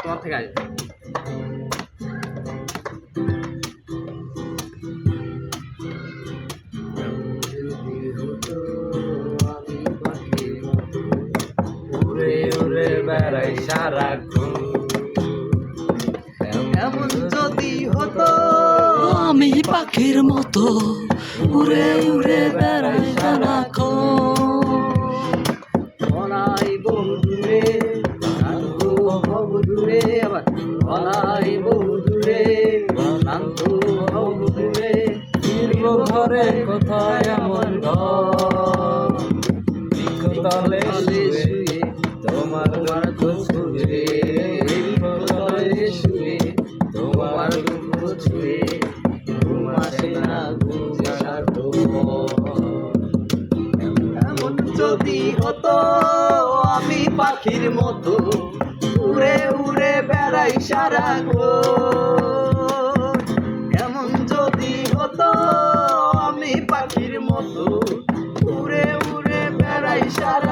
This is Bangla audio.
তোমার থেকে আসবে। উড়ে উড়ে বেড়াই সারাক্ষণ। এমন যদি হতো আমি পাখির মতো উড়ে উড়ে বেড়াই দূরে আবার বলাই বহু দূরে শান্ত ভব দূরে ঘরে কোথায় এমন ঘর? তলে শুয়ে তোমার দুঃখ ছুঁয়ে। তলে শুয়ে তোমার দুঃখ ছুঁয়ে। ঘুমাসে না ঘুমার এমন যদি হতো আমি পাখির মতো উড়ে উড়ে বেড়াই সারা গো এমন যদি হতো, আমি পাখির মতো উড়ে উড়ে বেড়াই সারা